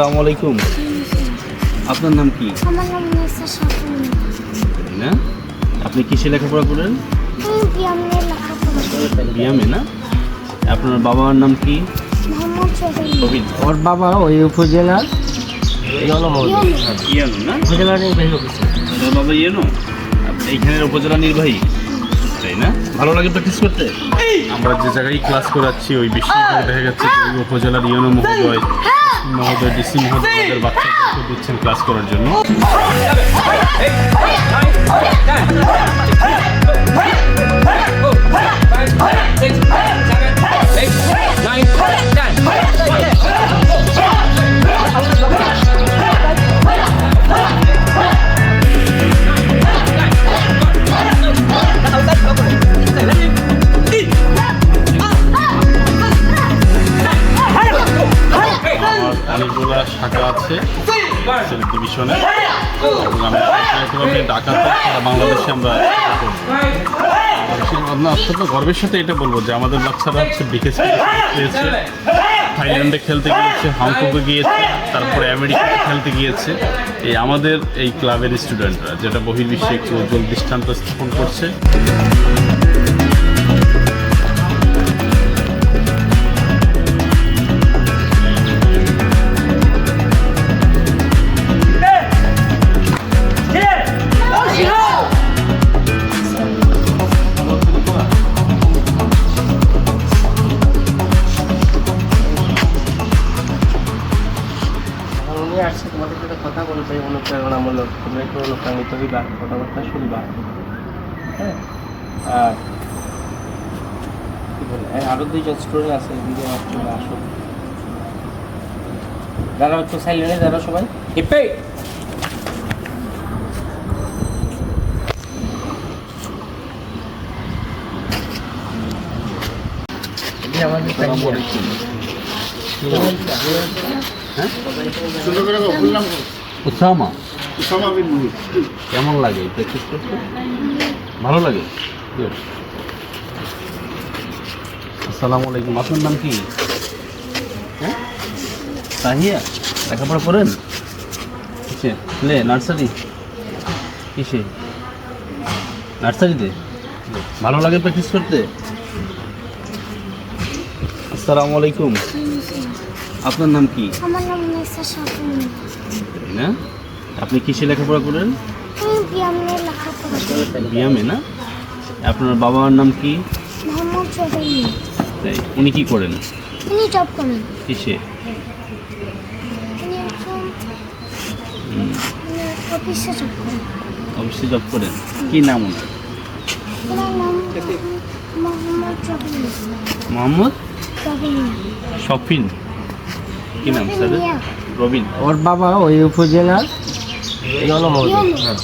আসসালামু আলাইকুম। আপনার নাম কি? আমার নাম নেসা না? আপনি কিসে লেখাপড়া করেন? লেখাপড়া করি। না? আপনার বাবার নাম কি? মোহাম্মদ ওর বাবা ওই উপজেলার ইয়ানো না? উপজেলার নির্বাহী অফিসার আপনার বাবা ইয়েনো এইখানের উপজেলা নির্বাহী? তাই না? ভালো লাগে প্র্যাকটিস করতে আমরা যে জায়গায় ক্লাস করাচ্ছি ওই বেশিরভাগ দেখা যাচ্ছে যে ওই উপজেলার ইয়েনো মহোদয় মহোদয় ডিসি মহোদয়দের বাচ্চাদেরকে দিচ্ছেন ক্লাস করার জন্য আমার অত্যন্ত গর্বের সাথে এটা বলব যে আমাদের বাচ্চারা হচ্ছে বিকেসি পেয়েছে থাইল্যান্ডে খেলতে গিয়েছে হংকংয়ে গিয়েছে তারপরে আমেরিকাতে খেলতে গিয়েছে। এই আমাদের এই ক্লাবের স্টুডেন্টরা যেটা বহির্বিশ্বে একটু উজ্জ্বল দৃষ্টান্ত স্থাপন করছে। উনি আসছে তোমাদের সাথে কথা বলতে অনুপ্রেরণামূলক। তোমরা একটু অনুপ্রাণিত হইবা কথাবার্তা শুনবা। হ্যাঁ? আর কি বলে? এই আরও দুইজন স্টুডেন্ট আছে দিদি আমার তোমরা আসো। যারা একটু সাইলেন্টে যারা সবাই। হিপে! আমাদের উসামা। কেমন লাগে প্র্যাকটিস করতে? ভালো লাগে? আসসালামু আলাইকুম। আপনার নাম কি? হ্যাঁ? তাহিয়া? লেখাপড়া করেন? কিসে? লে নার্সারি। কিসে? নার্সারিতে? ভালো লাগে প্র্যাকটিস করতে? আসসালামু আলাইকুম। আপনার নাম কি? আমার নাম নেসা তাই না? আপনি কিসে লেখাপড়া করেন? বিয়ামে লেখাপড়া বিয়ামে না? আপনার বাবার নাম কি? মোহাম্মদ চৌধুরী। তাই উনি কি করেন? তিনি জব করেন। কিসে? অফিসে জব করেন। অফিসে জব করেন? কি নাম ওনার? মোহাম্মদ মোহাম্মদ? শফিন। কি নাম স্যার। রবিন। ওর বাবা ওই উপজেলার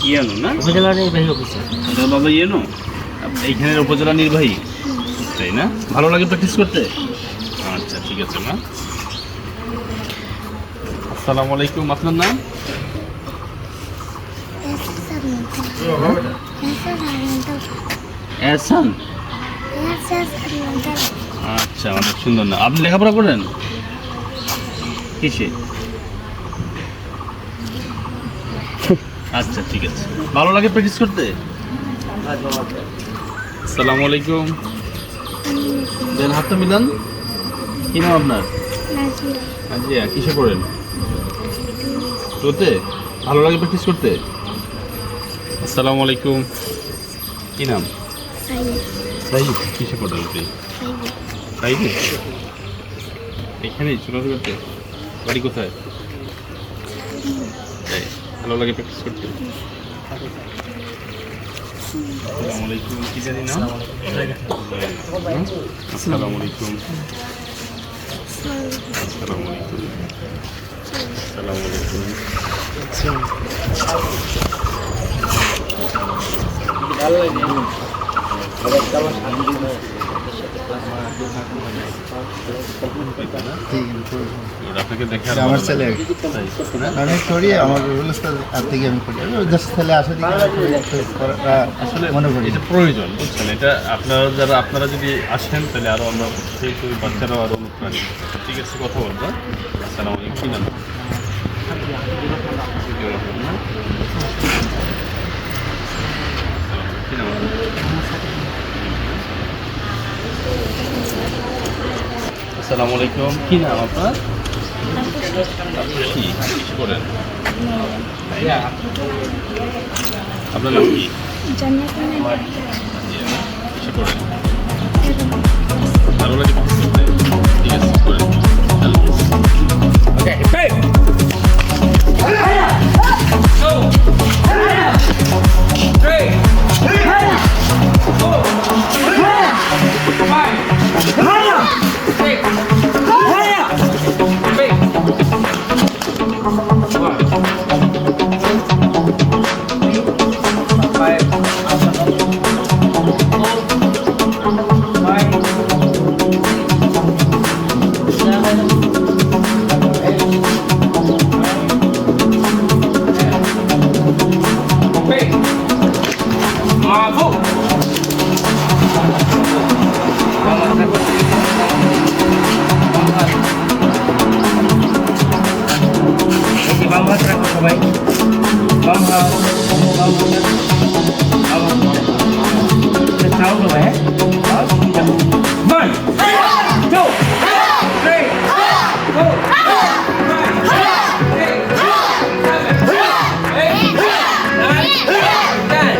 ইয়ানো না? উপজেলার নির্বাহী অফিসার আপনার বাবা ইয়েনো এইখানের উপজেলা নির্বাহী? তাই না? ভালো লাগে প্র্যাকটিস করতে? আচ্ছা ঠিক আছে মা। আসসালামু আলাইকুম আপনার নাম? এহসান। আচ্ছা অনেক সুন্দর না। আপনি লেখাপড়া করেন? কিসে? আচ্ছা ঠিক আছে। ভালো লাগে প্র্যাকটিস করতে? আসসালামু আলাইকুম। দেন হাতটা মিলান। কি নাম আপনার? আজিয়া কিসে করেন তোতে ভালো লাগে প্র্যাকটিস করতে? আসসালামু আলাইকুম। কি নাম? সাইদ। কিসে পড়েন তাই এখানেই ছোটোখাটো বাড়ি কোথায়? তাই ভালো লাগে প্র্যাকটিস করতে? আসসালামু আলাইকুম কি জানি না আলাইকুম আসসালামু আমার ছেলে। করি আমার থেকে আমি জাস্ট ছেলে আসে আসলে মনে করি। এটা প্রয়োজন আপনারা যারা আপনারা যদি আসেন তাহলে আরও আমরা সেই বাচ্চারাও আরও ঠিক আছে কথা বলব হ্যাঁ? আসসালামু কি নাম কি নাম? আসসালামু আলাইকুম। কি নাম আপনার? কি কিছু করেন? আপনার নাম কি? কিছু করেন? ভালো লাগে ঠিক আছে করেন। Okay, hey! Go! Three! Four! 哎呀这个哎呀这 সবাই বাম হাত বাম হাত সাউন্ড হবে হ্যাঁ One, two, three, four, five, six, seven, eight, nine, ten.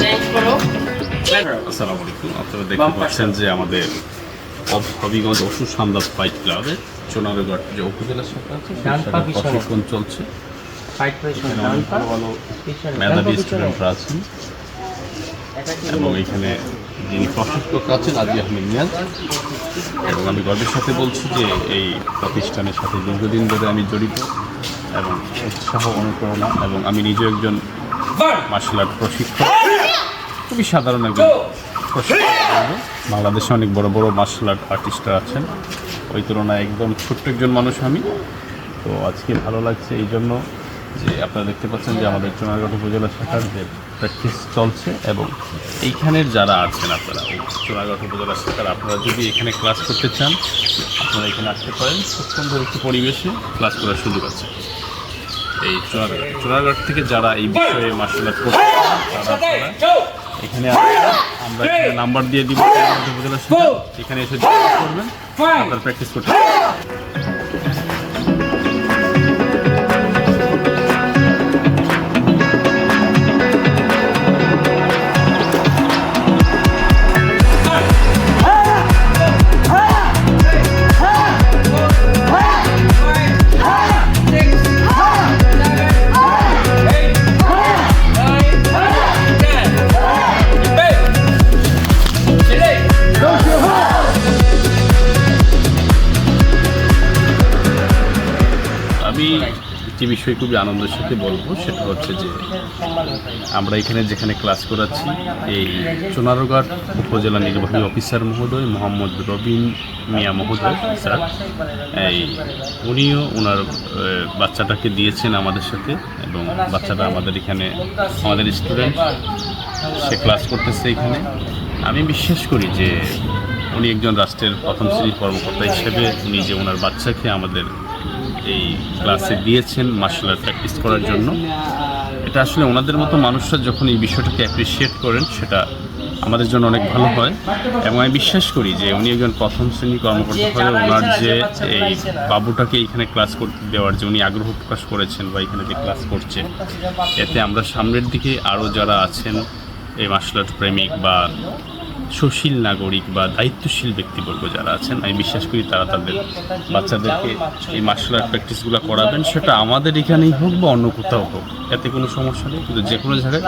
Change করো। আসসালামু আলাইকুম আপনারা দেখতে পাচ্ছেন যে আমাদের অব- হবিগঞ্জ অসুর সান্দাস ফাইট ক্লাবে সোনারগড় যে উপজেলা শাখা আছে। প্রশিক্ষণ চলছে। মেধাবী স্টুডেন্টরা আছেন। এবং এখানে যিনি প্রশিক্ষক আছেন আজি আহমেদ নিয়াজ এবং আমি গর্বের সাথে বলছি যে এই প্রতিষ্ঠানের সাথে দীর্ঘদিন ধরে আমি জড়িত এবং উৎসাহ অনুপ্রেরণা এবং আমি নিজে একজন মার্শাল আর্ট প্রশিক্ষক। খুবই সাধারণ একজন। বাংলাদেশে অনেক বড় বড় মার্শাল আর্ট আর্টিস্টরা আছেন। ওই তুলনায় একদম ছোট্ট একজন মানুষ আমি। তো আজকে ভালো লাগছে এই জন্য যে আপনারা দেখতে পাচ্ছেন যে আমাদের চুনারগড় উপজেলা শাখার যে প্র্যাকটিস চলছে এবং এইখানের যারা আছেন আপনারা চুনারগড় উপজেলা শাখার আপনারা যদি এখানে ক্লাস করতে চান, আপনারা এখানে আসতে পারেন। খুব সুন্দর একটি পরিবেশে ক্লাস করার সুযোগ আছে। এই চুনারগড় চুনারগড় থেকে যারা এই বিষয়ে মার্শাল আর্ট করতে তারা এখানে। আমরা নাম্বার দিয়ে দিব এখানে এসে করবেন। আপনার প্র্যাকটিস করতে আমি একটি বিষয় খুবই আনন্দের সাথে বলব, সেটা হচ্ছে যে আমরা এখানে যেখানে ক্লাস করাচ্ছি, এই চুনারগড় উপজেলা নির্বাহী অফিসার মহোদয়, মোহাম্মদ রবিন মিয়া মহোদয়, স্যার। এই উনিও ওনার বাচ্চাটাকে দিয়েছেন আমাদের সাথে এবং বাচ্চাটা আমাদের এখানে, আমাদের স্টুডেন্ট, সে ক্লাস করতেছে এখানে। আমি বিশ্বাস করি যে উনি একজন রাষ্ট্রের প্রথম শ্রেণির কর্মকর্তা হিসেবে উনি যে ওনার বাচ্চাকে আমাদের এই ক্লাসে দিয়েছেন মার্শাল আর্ট প্র্যাকটিস করার জন্য। এটা আসলে ওনাদের মতো মানুষরা যখন এই বিষয়টাকে অ্যাপ্রিসিয়েট করেন, সেটা আমাদের জন্য অনেক ভালো হয়। এবং আমি বিশ্বাস করি যে উনি একজন প্রথম শ্রেণির কর্মকর্তা হয়ে ওনার যে এই বাবুটাকে এখানে ক্লাস করতে দেওয়ার যে উনি আগ্রহ প্রকাশ করেছেন বা এখানে যে ক্লাস করছে, এতে আমরা সামনের দিকে আরও যারা আছেন এই মার্শাল আর্ট প্রেমিক বা সুশীল নাগরিক বা দায়িত্বশীল ব্যক্তিবর্গ যারা আছেন, আমি বিশ্বাস করি তারা তাদের বাচ্চাদেরকে এই মার্শাল আর্ট প্র্যাকটিসগুলো করাবেন। সেটা আমাদের এখানেই হোক বা অন্য কোথাও হোক, এতে কোনো সমস্যা নেই। কিন্তু যে কোনো জায়গায়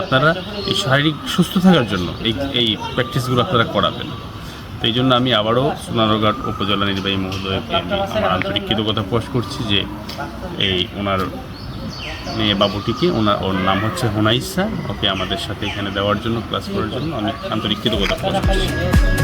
আপনারা এই শারীরিক সুস্থ থাকার জন্য এই এই প্র্যাকটিসগুলো আপনারা করাবেন। তো এই জন্য আমি আবারও সোনারঘাট উপজেলা নির্বাহী মহোদয়কে আমি আমার আন্তরিক কৃতজ্ঞতা প্রকাশ করছি যে এই ওনার বাবুটিকে, ওনার, ওর নাম হচ্ছে হোনাইসা। ওকে আমাদের সাথে এখানে দেওয়ার জন্য ক্লাস করার জন্য আমি আন্তরিক কৃতজ্ঞতা প্রকাশ করছি।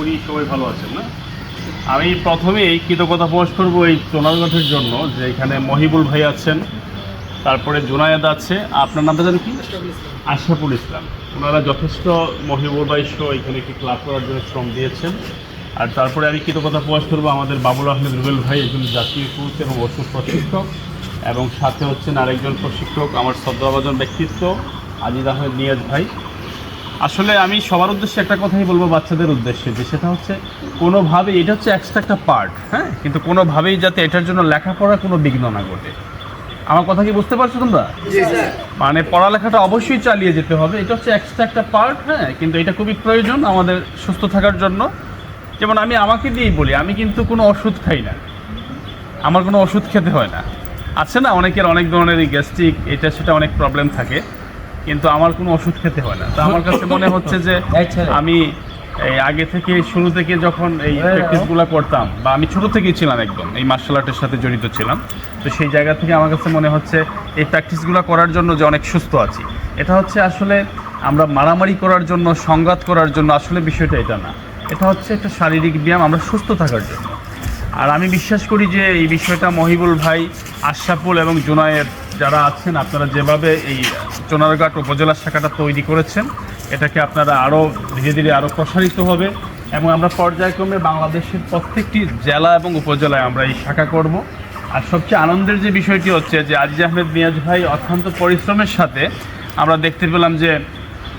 করি, সবাই ভালো আছেন না? আমি প্রথমেই কৃতজ্ঞতা প্রকাশ করব এই চোনারগঠের জন্য, যে এখানে মহিবুল ভাই আছেন, তারপরে জুনায়েদ আছে, আপনার নামটা জানেন কি? আশরাফুল ইসলাম। ওনারা যথেষ্ট মহিবুল ভাই শো এখানে একটি ক্লাব করার জন্য শ্রম দিয়েছেন। আর তারপরে আমি কৃতজ্ঞতা প্রকাশ করব আমাদের বাবুল আহমেদ রুবেল ভাই, একজন জাতীয় কোচ এবং ওষুধ প্রশিক্ষক, এবং সাথে হচ্ছেন আরেকজন প্রশিক্ষক, আমার শ্রদ্ধাভাজন ব্যক্তিত্ব, আজিজ আহমেদ নিয়াজ ভাই। আসলে আমি সবার উদ্দেশ্যে একটা কথাই বলব বাচ্চাদের উদ্দেশ্যে যে সেটা হচ্ছে কোনোভাবে এটা হচ্ছে এক্সট্রা একটা পার্ট হ্যাঁ? কিন্তু কোনোভাবেই যাতে এটার জন্য লেখাপড়া কোনো বিঘ্ন না ঘটে। আমার কথা কি বুঝতে পারছ তোমরা? মানে পড়ালেখাটা অবশ্যই চালিয়ে যেতে হবে এটা হচ্ছে এক্সট্রা একটা পার্ট হ্যাঁ? কিন্তু এটা খুবই প্রয়োজন আমাদের সুস্থ থাকার জন্য। যেমন আমি আমাকে দিয়েই বলি আমি কিন্তু কোনো ওষুধ খাই না। আমার কোনো ওষুধ খেতে হয় না। আছে না অনেকের অনেক ধরনের গ্যাস্ট্রিক এটা সেটা অনেক প্রবলেম থাকে। কিন্তু আমার কোনো ওষুধ খেতে হয় না। তো আমার কাছে মনে হচ্ছে যে আমি এই আগে থেকে শুরু থেকে যখন এই প্র্যাকটিসগুলো করতাম বা আমি ছোট থেকেই ছিলাম একদম এই মার্শাল আর্টের সাথে জড়িত ছিলাম তো সেই জায়গা থেকে আমার কাছে মনে হচ্ছে এই প্র্যাকটিসগুলো করার জন্য যে অনেক সুস্থ আছি। এটা হচ্ছে আসলে আমরা মারামারি করার জন্য সংঘাত করার জন্য আসলে বিষয়টা এটা না। এটা হচ্ছে একটা শারীরিক ব্যায়াম আমরা সুস্থ থাকার জন্য। আর আমি বিশ্বাস করি যে এই বিষয়টা মহিবুল ভাই আশরাফুল এবং জুনায়ের যারা আছেন, আপনারা যেভাবে এই চোনারঘাট উপজেলা শাখাটা তৈরি করেছেন, এটাকে আপনারা আরও ধীরে ধীরে আরও প্রসারিত হবে এবং আমরা পর্যায়ক্রমে বাংলাদেশের প্রত্যেকটি জেলা এবং উপজেলায় আমরা এই শাখা করব। আর সবচেয়ে আনন্দের যে বিষয়টি হচ্ছে যে আজিজ আহমেদ মিয়াজ ভাই অত্যন্ত পরিশ্রমের সাথে আমরা দেখতে পেলাম যে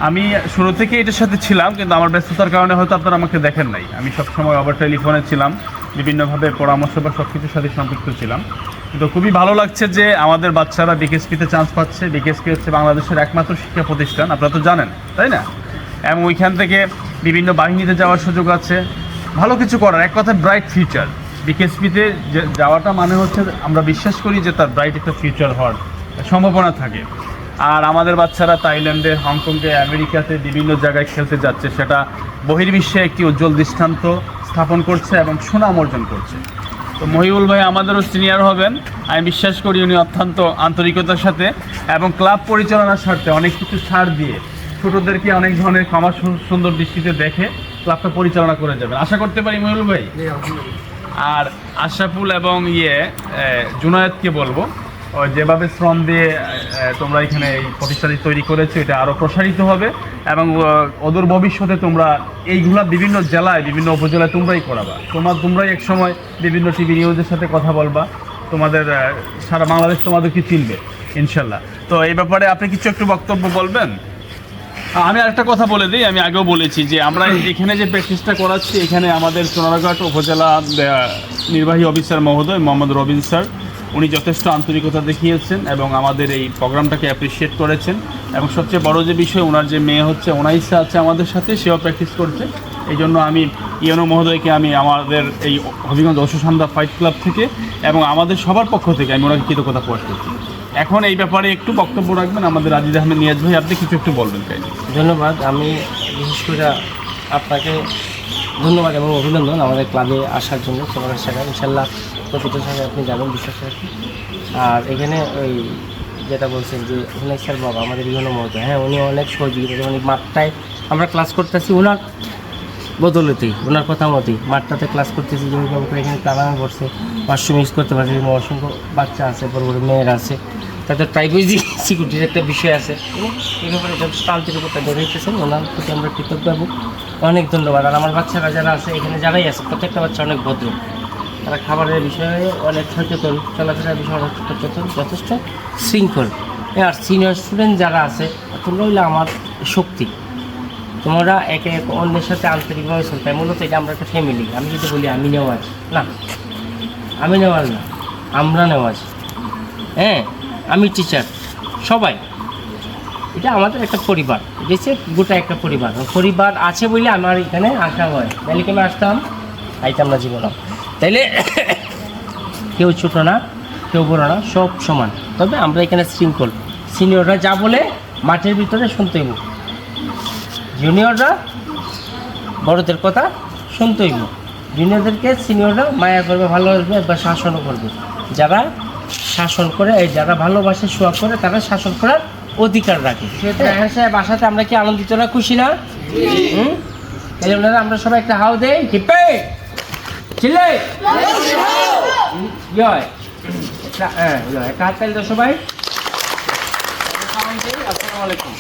আমি শুরু থেকে এটার সাথে ছিলাম, কিন্তু আমার ব্যস্ততার কারণে হয়তো আপনারা আমাকে দেখেন নাই। আমি সবসময় আবার টেলিফোনে ছিলাম, বিভিন্নভাবে পরামর্শ বা সব কিছুর সাথে সম্পৃক্ত ছিলাম। কিন্তু খুবই ভালো লাগছে যে আমাদের বাচ্চারা বিকেএসপিতে চান্স পাচ্ছে। বিকেএসপি হচ্ছে বাংলাদেশের একমাত্র শিক্ষা প্রতিষ্ঠান, আপনারা তো জানেন, তাই না? এবং ওইখান থেকে বিভিন্ন বাহিনীতে যাওয়ার সুযোগ আছে। ভালো কিছু করার, এক কথায় ব্রাইট ফিউচার বিকেএসপিতে যাওয়াটা মানে হচ্ছে আমরা বিশ্বাস করি যে তার ব্রাইট একটা ফিউচার হওয়ার সম্ভাবনা থাকে। আর আমাদের বাচ্চারা থাইল্যান্ডে, হংকংয়ে, আমেরিকাতে বিভিন্ন জায়গায় খেলতে যাচ্ছে। সেটা বহির্বিশ্বে একটি উজ্জ্বল দৃষ্টান্ত স্থাপন করছে এবং সুনাম অর্জন করছে। তো মহিবুল ভাই আমাদেরও সিনিয়র হবেন। আমি বিশ্বাস করি উনি অত্যন্ত আন্তরিকতার সাথে এবং ক্লাব পরিচালনার স্বার্থে অনেক কিছু ছাড় দিয়ে ছোটদেরকে অনেক ধরনের ক্ষমা সুন্দর দৃষ্টিতে দেখে ক্লাবটা পরিচালনা করে যাবেন। আশা করতে পারি মহিবুল ভাই? আর আশাফুল এবং ইয়ে জুনায়েদকে বলব। যেভাবে শ্রম দিয়ে তোমরা এখানে এই প্রতিষ্ঠানটি তৈরি করেছ, এটা আরও প্রসারিত হবে এবং অদূর ভবিষ্যতে তোমরা এইগুলা বিভিন্ন জেলায়, বিভিন্ন উপজেলায় তোমরাই করাবা। তোমার, তোমরাই এক সময় বিভিন্ন টিভি নিউজের সাথে কথা বলবা। তোমাদের সারা বাংলাদেশ তোমাদেরকে চিনবে, ইনশাল্লাহ। তো এই ব্যাপারে আপনি কিছু একটু বক্তব্য বলবেন? আমি আরেকটা কথা বলে দিই, আমি আগেও বলেছি যে আমরা এখানে যে প্র্যাকটিসটা করাচ্ছি, এখানে আমাদের সোনারঘাট উপজেলা নির্বাহী অফিসার মহোদয় মোহাম্মদ রবিন স্যার। উনি যথেষ্ট আন্তরিকতা দেখিয়েছেন এবং আমাদের এই প্রোগ্রামটাকে অ্যাপ্রিসিয়েট করেছেন। এবং সবচেয়ে বড় যে বিষয় ওনার যে মেয়ে হচ্ছে ওনাইসা আছে আমাদের সাথে, সেও প্র্যাকটিস করছে। এই জন্য আমি ইয়নো মহোদয়কে আমি আমাদের এই হবিগঞ্জ অশুসন্ধ্যা ফাইট ক্লাব থেকে এবং আমাদের সবার পক্ষ থেকে আমি ওনাকে কৃতজ্ঞতা প্রকাশ করছি। এখন এই ব্যাপারে একটু বক্তব্য রাখবেন। আমাদের আজিজ আহমেদ নিয়াজ ভাই, আপনি কিছু একটু বলবেন তাই ধন্যবাদ। আমি বিশেষ করে আপনাকে ধন্যবাদ এবং অভিনন্দন আমাদের ক্লাবে আসার জন্য। সবার শাখায় ইনশাল্লাহ শাখায় আপনি যাবেন বিশ্বাস রাখি আর এখানে ওই যেটা বলছেন যে হুনাই স্যার বাবা, আমাদের বিভিন্ন মতো হ্যাঁ উনি অনেক সহযোগিতা যেমন মাঠটায় আমরা ক্লাস করতেছি ওনার বদলতেই ওনার কথা মতেই মাঠটাতে ক্লাস করতেছি যেমন এখানে টানানো করছে পাঁচশো মিস করতে পারছে এরকম অসংখ্য বাচ্চা আছে, বড় বড় মেয়ের আছে, তাদের প্রাইভেসি সিকিউরিটির একটা বিষয় আছে। এবং এই ব্যাপারে যথেষ্ট আন্তরিকতা বেরোইতেছেন ওনার প্রতি আমরা কৃতজ্ঞ অনেক ধন্যবাদ। আর আমার বাচ্চারা যারা আছে, এখানে যারাই আছে, প্রত্যেকটা বাচ্চা অনেক ভদ্র। তারা খাবারের বিষয়ে অনেক সচেতন, চলাফেরার বিষয়ে অনেক সচেতন, যথেষ্ট শৃঙ্খল। আর সিনিয়র স্টুডেন্ট যারা আছে তোমরা হইলে আমার শক্তি। তোমরা একে এক অন্যের সাথে আন্তরিকভাবে চলতে। মূলত এটা আমরা একটা ফ্যামিলি আমি যদি বলি, আমি নেওয়াজ। না, আমি নেওয়াজ না, আমরা নেওয়াজ। হ্যাঁ আমি টিচার সবাই। এটা আমাদের একটা পরিবার। হচ্ছে গোটা একটা পরিবার। পরিবার আছে বলে আমার এখানে আসা হয়। তাহলে আমি আসতাম? আইতাম না জীবন। তাইলে কেউ ছোট না কেউ বড় না সব সমান। তবে আমরা এখানে শৃঙ্খল সিনিয়ররা যা বলে মাঠের ভিতরে শুনতে হইব। জুনিয়ররা বড়দের কথা শুনতে হইব। জুনিয়রদেরকে সিনিয়ররা মায়া করবে ভালোবাসবে বা শাসনও করবে। যারা শাসন করে এই যারা ভালোবাসে শোয়া করে তারা শাসন করার অধিকার রাখে। সেটা হ্যাঁ সাহেব আসাতে আমরা কি আনন্দিত না খুশি না? হুম? এই জন্য আমরা সবাই একটা হাও দেই হিপে চিল্লে। জয়। হ্যাঁ জয়। একটা হাত তালি দাও সবাই আসসালামু আলাইকুম.